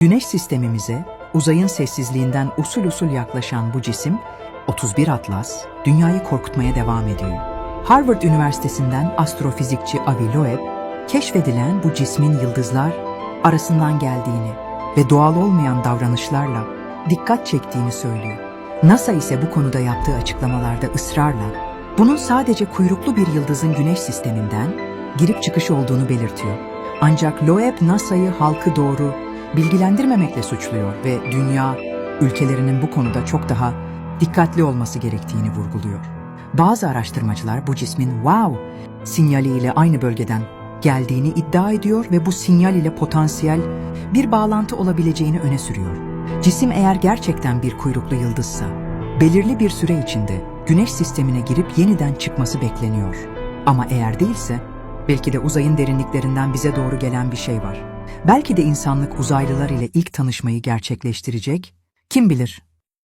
Güneş sistemimize uzayın sessizliğinden usul usul yaklaşan bu cisim 31 Atlas dünyayı korkutmaya devam ediyor. Harvard Üniversitesi'nden astrofizikçi Avi Loeb keşfedilen bu cismin yıldızlar arasından geldiğini ve doğal olmayan davranışlarla dikkat çektiğini söylüyor. NASA ise bu konuda yaptığı açıklamalarda ısrarla bunun sadece kuyruklu bir yıldızın güneş sisteminden girip çıkış olduğunu belirtiyor. Ancak Loeb NASA'yı halkı doğru bilgilendirmemekle suçluyor ve dünya ülkelerinin bu konuda çok daha dikkatli olması gerektiğini vurguluyor. Bazı araştırmacılar bu cismin wow sinyaliyle aynı bölgeden geldiğini iddia ediyor ve bu sinyal ile potansiyel bir bağlantı olabileceğini öne sürüyor. Cisim eğer gerçekten bir kuyruklu yıldızsa, belirli bir süre içinde güneş sistemine girip yeniden çıkması bekleniyor. Ama eğer değilse, belki de uzayın derinliklerinden bize doğru gelen bir şey var. Belki de insanlık uzaylılar ile ilk tanışmayı gerçekleştirecek, kim bilir?